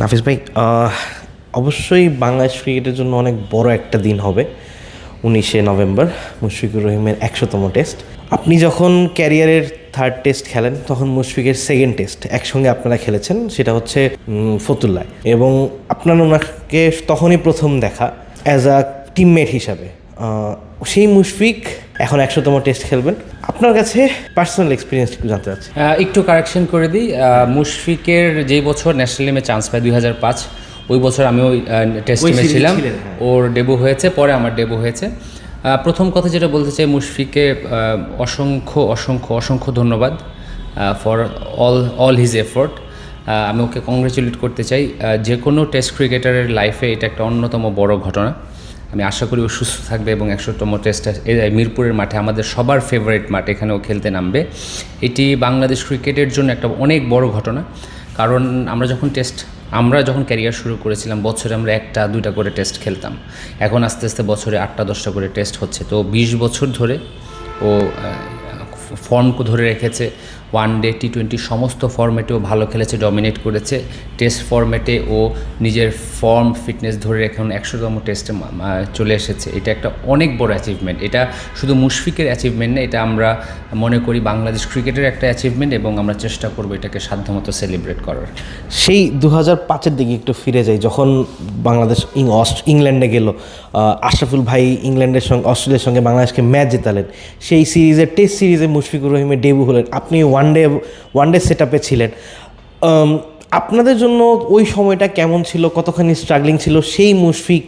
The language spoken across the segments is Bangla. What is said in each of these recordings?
নাফিস ভাই অবশ্যই বাংলাদেশ ক্রিকেটের জন্য অনেক বড় একটা দিন হবে, উনিশে নভেম্বর, মুশফিকুর রহিমের একশোতম টেস্ট। আপনি যখন ক্যারিয়ারের থার্ড টেস্ট খেলেন, তখন মুশফিকের সেকেন্ড টেস্ট একসঙ্গে আপনারা খেলেছেন, সেটা হচ্ছে ফতুল্লায়। এবং আপনার ওনাকে তখনই প্রথম দেখা অ্যাজ আ টিমমেট হিসাবে। সেই মুশফিক এখন একশোতম টেস্ট খেলবেন। আপনার কাছে পার্সোনাল এক্সপিরিয়েন্স একটু জানতে চাচ্ছি। একটু কারেকশন করে দিই। মুশফিকের যেই বছর ন্যাশনাল টিমে চান্স পায় দুই হাজার পাঁচ ওই বছর আমি ওই টেস্ট টিমে ছিলাম। হ্যাঁ। ওর ডেবু হয়েছে পরে আমার ডেবু হয়েছে। প্রথম কথা যেটা বলতে চাই মুশফিকে অসংখ্য অসংখ্য অসংখ্য ধন্যবাদ for all all his effort আমি ওকে কংগ্রেচুলেট করতে চাই। যে কোনো টেস্ট ক্রিকেটারের লাইফে এটা একটা অন্যতম বড় ঘটনা। আমি আশা করি ও সুস্থ থাকবে এবং একশোতম টেস্ট মিরপুরের মাঠে আমাদের সবার ফেভারিট মাঠ, এখানেও খেলতে নামবে। এটি বাংলাদেশ ক্রিকেটের জন্য একটা অনেক বড় ঘটনা। কারণ আমরা যখন টেস্ট, আমরা যখন ক্যারিয়ার শুরু করেছিলাম, বছরে আমরা একটা, দুইটা করে টেস্ট খেলতাম। এখন আস্তে আস্তে বছরে আটটা, দশটা করে টেস্ট হচ্ছে। তো বিশ বছর ধরে ও ফর্ম ধরে রেখেছে। ওয়ান ডে টি টোয়েন্টি সমস্ত ফর্মেটেও ভালো খেলেছে, ডমিনেট করেছে। টেস্ট ফর্মেটে ও নিজের ফর্ম, ফিটনেস ধরে এখন একশোতম টেস্টে চলে এসেছে। এটা একটা অনেক বড় অ্যাচিভমেন্ট এটা শুধু মুশফিকের অ্যাচিভমেন্ট না, এটা আমরা মনে করি বাংলাদেশ ক্রিকেটের একটা অ্যাচিভমেন্ট এবং আমরা চেষ্টা করব এটাকে সাধ্যমতো সেলিব্রেট করার। সেই দু হাজার পাঁচের দিকে একটু ফিরে যাই। যখন বাংলাদেশ ইং ইংল্যান্ডে গেল আশরাফুল ভাই ইংল্যান্ডের সঙ্গে, অস্ট্রেলিয়ার সঙ্গে বাংলাদেশকে ম্যাচ জেতালেন। সেই সিরিজে টেস্ট সিরিজে মুশফিকুর রহিমের ডেবু হলেন। আপনি one day one day set আপে ছিলেন। আপনাদের জন্য ওই সময়টা কেমন ছিল? কতখানি স্ট্রাগলিং ছিল? সেই মুশফিক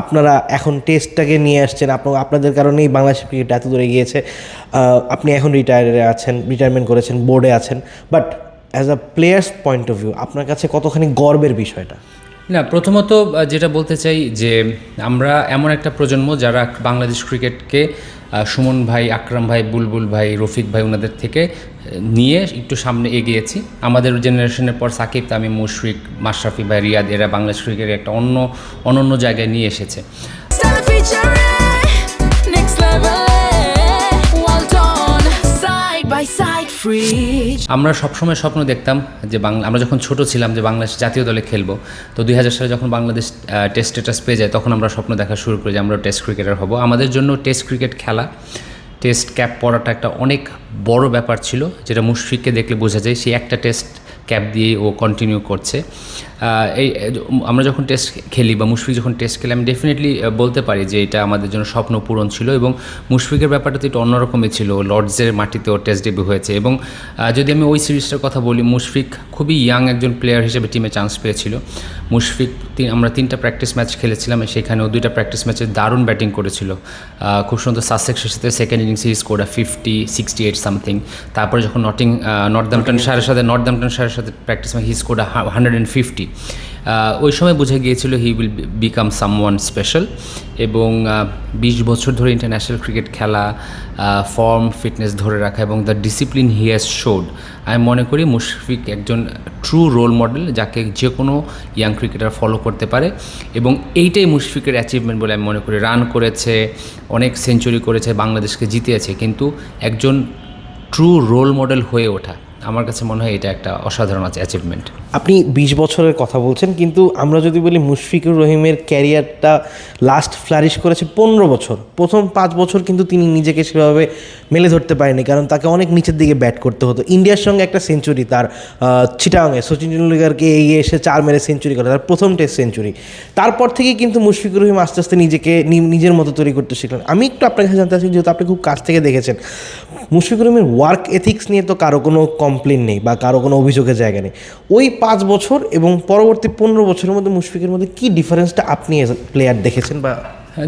আপনারা এখন টেস্টটাকে নিয়ে আসছেন। আপনাদের কারণেই বাংলাদেশ ক্রিকেট এত দূরে গিয়েছে আপনি এখন রিটায়ারে আছেন রিটায়ারমেন্ট করেছেন বোর্ডে আছেন। But as a players point of view আপনার কাছে কতখানি গর্বের বিষয়টা? না, প্রথমত যেটা বলতে চাই যে আমরা এমন একটা প্রজন্ম যারা বাংলাদেশ ক্রিকেটকে সুমন ভাই, আকরাম ভাই, বুলবুল ভাই, রফিক ভাই ওনাদের থেকে নিয়ে একটু সামনে এগিয়েছি আমাদের জেনারেশনের পর সাকিব, তামিম, মুশফিক, মাশরাফি ভাই, রিয়াদ, এরা বাংলাদেশ ক্রিকেটের একটা অন্য, অনন্য জায়গায় নিয়ে এসেছে by side. আমরা সবসময় স্বপ্ন দেখতাম যে বাংলা আমরা যখন ছোট ছিলাম যে বাংলাদেশ জাতীয় দলে খেলব। তো দুই হাজার সালে যখন বাংলাদেশ টেস্ট স্ট্যাটাস পেয়ে যায়, তখন আমরা স্বপ্ন দেখা শুরু করি যে আমরা টেস্ট ক্রিকেটার হব। আমাদের জন্য টেস্ট ক্রিকেট খেলা টেস্ট ক্যাপ পড়াটা একটা অনেক বড় ব্যাপার ছিল, যেটা মুশফিককে দেখলে বোঝা যায়। সেই একটা টেস্ট ক্যাপ দিয়ে ও কন্টিনিউ করছে। এই আমরা যখন টেস্ট খেলি বা মুশফিক যখন টেস্ট খেলি আমি ডেফিনেটলি বলতে পারি যে এটা আমাদের জন্য স্বপ্ন পূরণ ছিল এবং মুশফিকের ব্যাপারটা তো একটু অন্যরকমই ছিল। লর্ডসের মাটিতেও টেস্ট ডেবিউ হয়েছে এবং যদি আমি ওই সিরিজটার কথা বলি মুশফিক খুবই ইয়াং একজন প্লেয়ার হিসেবে টিমে চান্স পেয়েছিল। মুশফিক আমরা তিনটা প্র্যাকটিস ম্যাচ খেলেছিলাম সেখানেও দুইটা প্র্যাকটিস ম্যাচে দারুণ ব্যাটিং করেছিল। খুব সুন্দর সাসেক্সের সাথে second innings series got a fifty sixty eight something তারপরে যখন নটিং নর্দাম্পটন সারের সাথে নর্দাম্পটন সারের সাথে practice match he's got a hundred and fifty ওই সময় বোঝা গিয়েছিল he will become some one special এবং বিশ বছর ধরে ইন্টারন্যাশনাল ক্রিকেট খেলা ফর্ম ফিটনেস ধরে রাখা এবং the discipline he has showed আমি মনে করি মুশফিক একজন ট্রু রোল মডেল যাকে যে কোনো ইয়াং ক্রিকেটার ফলো করতে পারে এবং এইটাই মুশফিকের অ্যাচিভমেন্ট বলে আমি মনে করি। রান করেছে, অনেক সেঞ্চুরি করেছে, বাংলাদেশকে জিতিয়েছে কিন্তু একজন ট্রু রোল মডেল হয়ে ওঠা। আমার কাছে মনে হয় এটা একটা অসাধারণ অ্যাচিভমেন্ট আপনি বিশ বছরের কথা বলছেন, কিন্তু আমরা যদি বলি মুশফিকুর রহিমের ক্যারিয়ারটা লাস্ট ফ্লারিশ করেছে পনেরো বছর। প্রথম পাঁচ বছর কিন্তু তিনি নিজেকে সেভাবে মেলে ধরতে পারেনি, কারণ তাকে অনেক নিচের দিকে ব্যাট করতে হতো। ইন্ডিয়ার সঙ্গে একটা সেঞ্চুরি তার চিটাংয়ে, সচিন টেন্ডুলকারকে এগিয়ে এসে চার মেরে সেঞ্চুরি করে, তার প্রথম টেস্ট সেঞ্চুরি তারপর থেকেই কিন্তু মুশফিকুর রহিম আস্তে আস্তে নিজেকে নিজের মতো তৈরি করতে শিখলেন। আমি একটু আপনার কাছে জানতে চাচ্ছি, যেহেতু আপনি খুব কাছ থেকে দেখেছেন, মুশফিকুর রহিমের ওয়ার্ক এথিক্স নিয়ে তো কারও কোনো কমপ্লেন নেই বা কারও কোনো অভিযোগের জায়গা নেই। ওই পাঁচ বছর এবং পরবর্তী পনেরো বছরের মধ্যে মুশফিকের মধ্যে কী ডিফারেন্সটা আপনি প্লেয়ার দেখেছেন বা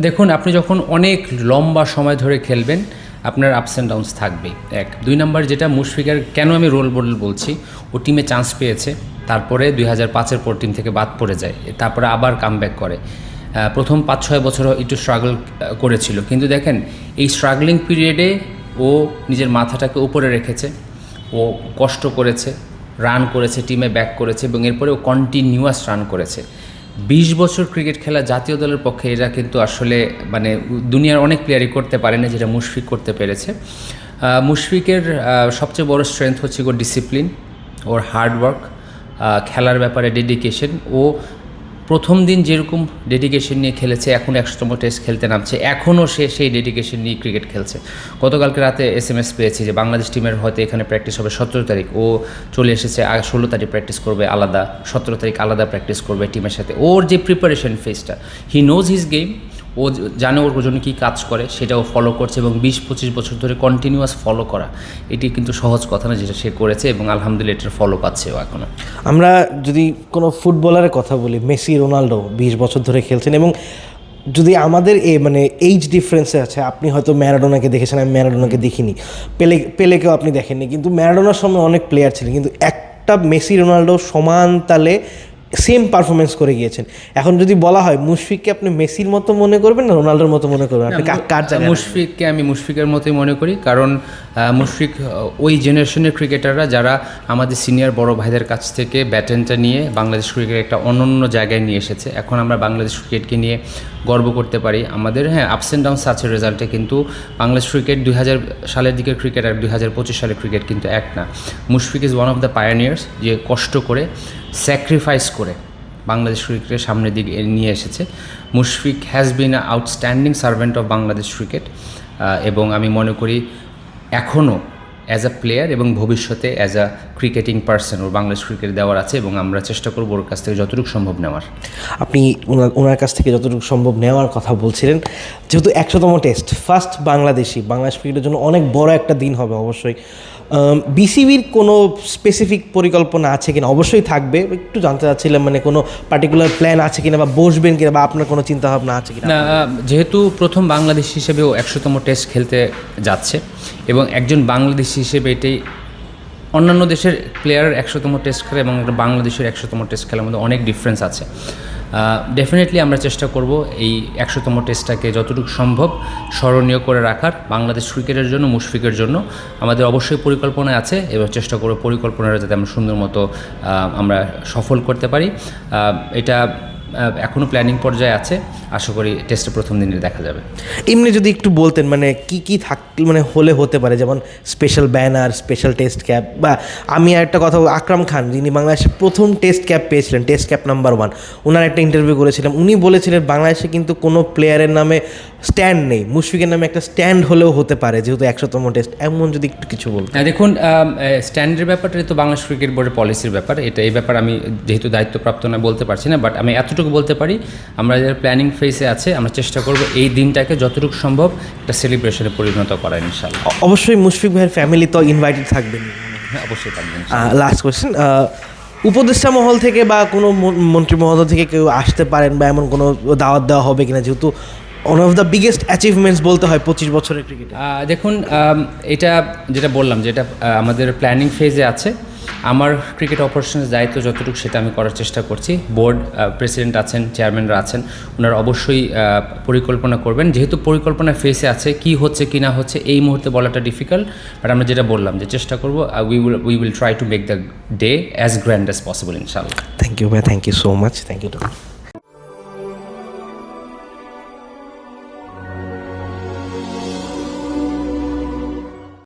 দেখুন, আপনি যখন অনেক লম্বা সময় ধরে খেলবেন, আপনার আপস অ্যান্ড ডাউনস থাকবেই। এক। দুই নাম্বার যেটা মুশফিকের, কেন আমি রোল মডেল বলছি, ও টিমে চান্স পেয়েছে, তারপরে দুই হাজার পাঁচের পর টিম থেকে বাদ পড়ে যায়, তারপরে আবার কাম করে। প্রথম পাঁচ ছয় বছর একটু স্ট্রাগল করেছিল। কিন্তু দেখেন, এই স্ট্রাগলিং পিরিয়ডে ও নিজের মাথাটাকে উপরে রেখেছে ও কষ্ট করেছে রান করেছে টিমে ব্যাক করেছে এবং এরপরে ও কন্টিনিউয়াস রান করেছে। বিশ বছর ক্রিকেট খেলা জাতীয় দলের পক্ষে এরা কিন্তু আসলে মানে দুনিয়ার অনেক প্লেয়ারই করতে পারে না যেটা মুশফিক করতে পেরেছে। মুশফিকের সবচেয়ে বড় স্ট্রেংথ হচ্ছে ওর ডিসিপ্লিন ওর হার্ডওয়ার্ক খেলার ব্যাপারে ডেডিকেশন ও প্রথম দিন যেরকম ডেডিকেশন নিয়ে খেলেছে, এখন একশোতম টেস্ট খেলতে নামছে। এখনও সে সেই ডেডিকেশন নিয়ে ক্রিকেট খেলছে। গতকালকে রাতে এস এম এস পেয়েছি যে, বাংলাদেশ টিমের হয়তো এখানে প্র্যাকটিস হবে সতেরো তারিখ। ও চলে এসেছে ষোলো তারিখ প্র্যাকটিস করবে, আলাদা সতেরো তারিখ আলাদা প্র্যাকটিস করবে টিমের সাথে। ওর যে প্রিপারেশন ফেজটা হি নোজ হিজ গেম ও জানে ওর জন্য কী কাজ করে, সেটাও ফলো করছে এবং বিশ পঁচিশ বছর ধরে কন্টিনিউয়াস ফলো করা। এটি কিন্তু সহজ কথা না যেটা সে করেছে এবং আলহামদুলিল্লাহ এটার ফলো পাচ্ছে ও এখনও আমরা যদি কোনো ফুটবলারের কথা বলি, মেসি রোনাল্ডো বিশ বছর ধরে খেলছেন এবং যদি আমাদের এ মানে এইজ ডিফারেন্সে আছে, আপনি হয়তো ম্যারাডোনাকে দেখেছেন, আমি ম্যারাডোনাকে দেখিনি। পেলে, পেলেকেও আপনি দেখেননি, কিন্তু ম্যারাডোনার সময় অনেক প্লেয়ার ছিলেন, কিন্তু একটা মেসি রোনাল্ডো সমান তালে সেম পারফরমেন্স করে গিয়েছেন। এখন যদি বলা হয় মুশফিককে আপনি মেসির মতো মনে করবেন না রোনাল্ডোর মতো মনে করবেন? আপনি কার জায়গায়? মুশফিককে আমি মুশফিকের মতোই মনে করি কারণ মুশফিক ওই জেনারেশনের ক্রিকেটাররা যারা আমাদের সিনিয়র বড় ভাইদের কাছ থেকে ব্যাটেনটা নিয়ে বাংলাদেশ ক্রিকেট একটা অনন্য জায়গায় নিয়ে এসেছে। এখন আমরা বাংলাদেশ ক্রিকেটকে নিয়ে গর্ব করতে পারি। আমাদের হ্যাঁ আপস অ্যান্ড ডাউনস আছে রেজাল্টে কিন্তু বাংলাদেশ ক্রিকেট দুই হাজার সালের দিকের ক্রিকেট আর দুই হাজার পঁচিশ সালের ক্রিকেট কিন্তু এক না। Mushfiq is one of the pioneers যে কষ্ট করে স্যাক্রিফাইস করে বাংলাদেশ ক্রিকেটের সামনের দিকে নিয়ে এসেছে। Mushfiq has been outstanding servant of Bangladesh cricket এবং আমি মনে করি এখনও অ্যাজ আ প্লেয়ার এবং ভবিষ্যতে অ্যাজ আ ক্রিকেটিং পার্সন ওর বাংলাদেশ ক্রিকেট দেওয়ার আছে এবং আমরা চেষ্টা করব ওর কাছ থেকে যতটুকু সম্ভব নেওয়ার। আপনি ওনার কাছ থেকে যতটুকু সম্ভব নেওয়ার কথা বলছিলেন, যেহেতু একশোতম টেস্ট ফার্স্ট বাংলাদেশি, বাংলাদেশ ক্রিকেটের জন্য অনেক বড় একটা দিন হবে অবশ্যই। বিসিবির কোনো স্পেসিফিক পরিকল্পনা আছে কিনা? অবশ্যই থাকবে। একটু জানতে চাচ্ছিলাম মানে কোনো পার্টিকুলার প্ল্যান আছে কিনা বা বসবেন কিনা বা আপনার কোনো চিন্তাভাবনা আছে কিনা? না যেহেতু প্রথম বাংলাদেশ হিসেবে ও একশোতম টেস্ট খেলতে যাচ্ছে এবং একজন বাংলাদেশ হিসেবে এটাই অন্যান্য দেশের প্লেয়ারের একশোতম টেস্ট খেলা এবং বাংলাদেশের একশোতম টেস্ট খেলার মধ্যে অনেক ডিফারেন্স আছে। ডেফিনেটলি আমরা চেষ্টা করব এই একশোতম টেস্টটাকে যতটুকু সম্ভব স্মরণীয় করে রাখার, বাংলাদেশ ক্রিকেটের জন্য, মুশফিকের জন্য। আমাদের অবশ্যই পরিকল্পনা আছে, এবার চেষ্টা করব পরিকল্পনাটা যাতে আমরা সুন্দর মতো আমরা সফল করতে পারি। এটা এখনও প্ল্যানিং পর্যায়ে আছে। আশা করি টেস্টের প্রথম দিনে দেখা যাবে। এমনি যদি একটু বলতেন মানে কি কি থাক মানে হলে হতে পারে যেমন special banner special test cap বা আমি আর একটা কথা আকরাম খান যিনি বাংলাদেশের প্রথম টেস্ট ক্যাপ পেয়েছিলেন টেস্ট ক্যাপ নাম্বার ওয়ান ওনার একটা ইন্টারভিউ করেছিলাম। উনি বলেছিলেন বাংলাদেশে কিন্তু কোনো প্লেয়ারের নামে স্ট্যান্ড নেই। মুশফিকের নামে একটা স্ট্যান্ড হলেও হতে পারে যেহেতু একশোতম টেস্ট এমন যদি একটু কিছু বলতেন। হ্যাঁ দেখুন স্ট্যান্ডের ব্যাপারটা তো বাংলাদেশ ক্রিকেট বোর্ডের পলিসির ব্যাপার। এটা এই ব্যাপার আমি যেহেতু দায়িত্বপ্রাপ্ত না বলতে পারছি না বাট আমি এতটুকু বলতে পারি? আমরা যারা প্ল্যানিং ফেসে আছে আমরা চেষ্টা করব এই দিনটাকে যতটুকু সম্ভব একটা সেলিব্রেশনে পরিণত করা ইনশাল্লাহ অবশ্যই মুশফিক ভাইয়ের ফ্যামিলি তো ইনভাইটেড থাকবেন। হ্যাঁ অবশ্যই থাকবেন লাস্ট কোয়েশ্চেন উপদেষ্টা মহল থেকে বা কোনো মন্ত্রী মহোদয় থেকে কেউ আসতে পারেন বা এমন কোনো দাওয়াত দেওয়া হবে কিনা? যেহেতু one of the biggest achievements বলতে হয় পঁচিশ বছরের ক্রিকেটে দেখুন এটা যেটা বললাম যেটা আমাদের প্ল্যানিং ফেজে আছে আমার ক্রিকেট অপারেশনের দায়িত্ব যতটুকু সেটা আমি করার চেষ্টা করছি। বোর্ড প্রেসিডেন্ট আছেন চেয়ারম্যানরা আছেন, ওনারা অবশ্যই পরিকল্পনা করবেন। যেহেতু পরিকল্পনা ফেসে আছে, কি হচ্ছে, কি না হচ্ছে, এই মুহূর্তে বলাটা ডিফিকাল্ট বাট আমরা যেটা বললাম যে চেষ্টা করব we will we will try to make the day as grand as possible ইনশাল্লাহ থ্যাংক ইউ ভাই thank you so much thank you